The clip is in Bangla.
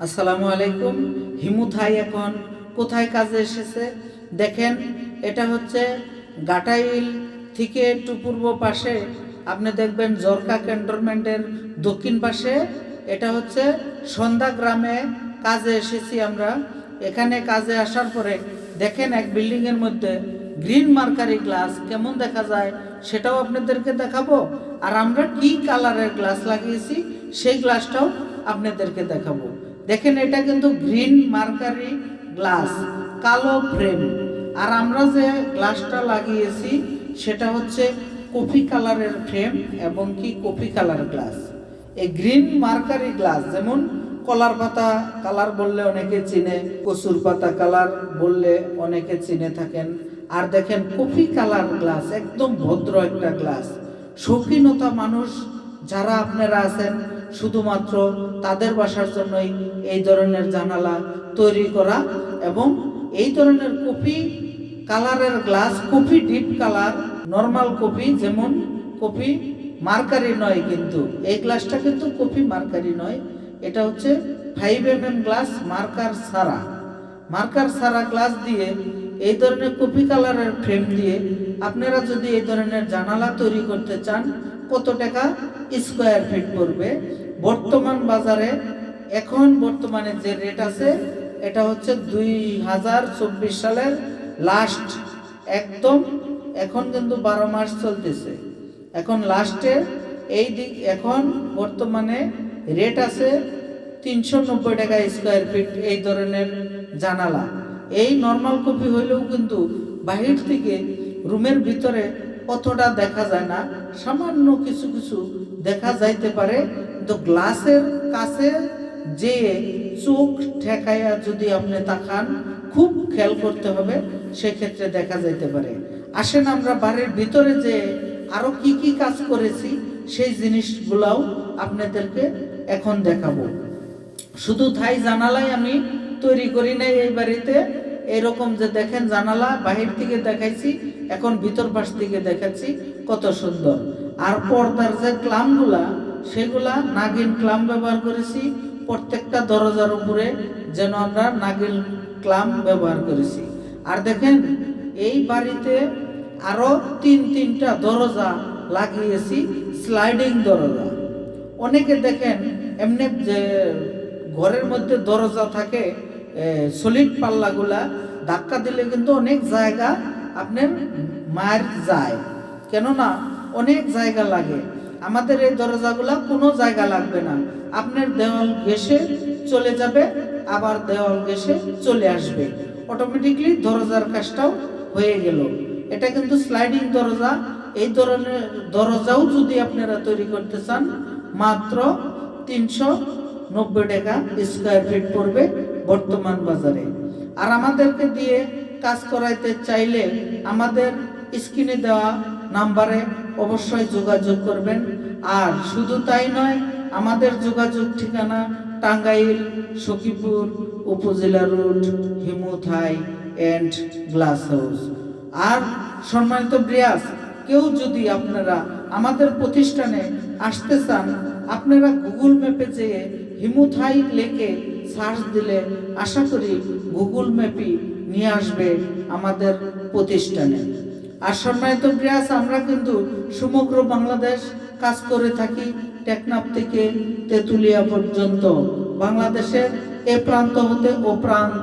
আসসালামু আলাইকুম। হিমুথাই এখন কোথায় কাজে এসেছে? দেখেন, এটা হচ্ছে গাটাইল থেকে একটু পূর্ব পাশে, আপনি দেখবেন জরকা ক্যান্টনমেন্টের দক্ষিণ পাশে। এটা হচ্ছে সন্ধ্যা গ্রামে কাজে এসেছি আমরা। এখানে কাজে আসার পরে দেখেন এক বিল্ডিংয়ের মধ্যে গ্রিন মার্কারি গ্লাস কেমন দেখা যায় সেটাও আপনাদেরকে দেখাবো। আর আমরা কি কালারের গ্লাস লাগিয়েছি, সেই গ্লাসটাও আপনাদেরকে দেখাবো। দেখেন এটা কিন্তু গ্রিন মার্কারি গ্লাস, কালো ফ্রেম। আর আমরা যে গ্লাসটা লাগিয়েছি, সেটা হচ্ছে কফি কালারের ফ্রেম এবং কি কফি কালার গ্লাস। এই গ্রিন মার্কারি গ্লাস, যেমন কলার পাতা কালার বললে অনেকে চিনে, কচুর পাতা কালার বললে অনেকে চিনে থাকেন। আর দেখেন কফি কালার গ্লাস, একদম ভদ্র একটা গ্লাস। শৌখিনতা মানুষ যারা আপনারা আছেন শুধুমাত্র তাদের বাসার জন্যই এই ধরনের জানালা তৈরি করা এবং এই ধরনের কপি কালারের glass, coffee deep colour, normal coffee যেমন কপি মার্কারি নয় কিন্তু, এই গ্লাসটা কিন্তু কপি মার্কারি নয়, এটা হচ্ছে ফাইভ এম এম গ্লাস মার্কার সারা। মার্কার সারা গ্লাস দিয়ে এই ধরনের কপি কালারের ফ্রেম দিয়ে আপনারা যদি এই ধরনের জানালা তৈরি করতে চান, কত টাকা স্কোয়ার ফিট পড়বে? বর্তমান বাজারে এখন বর্তমানে যে রেট আছে, এটা হচ্ছে দুই হাজার চব্বিশ সালের লাস্ট একদম এখন কিন্তু বারো মাস চলতেছে। এখন লাস্টে এই দিক এখন বর্তমানে রেট আছে তিনশো নব্বই টাকা স্কোয়ার ফিট এই ধরনের জানালা। এই নর্মাল কপি হইলেও কিন্তু বাহির থেকে রুমের ভিতরে অতটা দেখা যায় না, সামান্য কিছু কিছু দেখা যাইতে পারে। কিন্তু গ্লাসের কাছে যে চোখ ঠেকাইয়া যদি আপনি তাকান, খুব খেয়াল করতে হবে, সেক্ষেত্রে দেখা যাইতে পারে। আসেন আমরা বাড়ির ভিতরে যে আরও কি কি কাজ করেছি, সেই জিনিসগুলাও আপনাদেরকে এখন দেখাবো। শুধু থাই জানালাই আমি তৈরি করি নাই এই বাড়িতে। এরকম যে দেখেন জানালা, বাহির থেকে দেখাইছি, এখন ভিতর পাশ থেকে দেখাচ্ছি, কত সুন্দর। আর পর্দার যে ক্লামগুলা সেগুলা নাগিন ক্লাম ব্যবহার করেছি। প্রত্যেকটা দরজার উপরে যেন আমরা নাগিন ক্লাম ব্যবহার করেছি। আর দেখেন, এই বাড়িতে আরও তিন তিনটা দরজা লাগিয়েছি, স্লাইডিং দরজা। অনেকে দেখেন, এমনি যে ঘরের মধ্যে দরজা থাকে সলিড পাল্লাগুলা, ধাক্কা দিলে কিন্তু অনেক জায়গা আপনার মার যায়। কেননা, অনেক জায়গা লাগে। আমাদের এই দরজাগুলা কোনো জায়গা লাগবে না। আপনার দেওয়াল ঘেসে চলে যাবে, আবার দেওয়াল ঘেসে চলে আসবে। অটোমেটিকলি দরজার কাজটাও হয়ে গেল। এটা কিন্তু স্লাইডিং দরজা। এই ধরনের দরজাও যদি আপনারা তৈরি করতে চান, মাত্র তিনশো নব্বই টাকা স্কোয়ার ফিট পড়বে বর্তমান বাজারে। আর আমাদেরকে দিয়ে কাজ করাইতে চাইলে আমাদের স্ক্রিনে দেওয়া নাম্বারে অবশ্যই যোগাযোগ করবেন। আর শুধু তাই নয়, আমাদের যোগাযোগ ঠিকানা টাঙ্গাইল, সখীপুর, উপজেলা রোড, হিমুথাই অ্যান্ড গ্লাস হাউস। আর সম্মানিত ব্রিয়াস, কেউ যদি আপনারা আমাদের প্রতিষ্ঠানে আসতে চান, আপনারা গুগল ম্যাপে যেয়ে হিমুথাই লেকে সার্চ দিলে আশা করি গুগল ম্যাপই নিয়ে আসবে আমাদের প্রতিষ্ঠানে। আর সম্মানিত প্রিয়াস, আমরা কিন্তু সমগ্র বাংলাদেশ কাজ করে থাকি টেকনাফ থেকে তেঁতুলিয়া পর্যন্ত। বাংলাদেশের এ প্রান্ত হতে ও প্রান্ত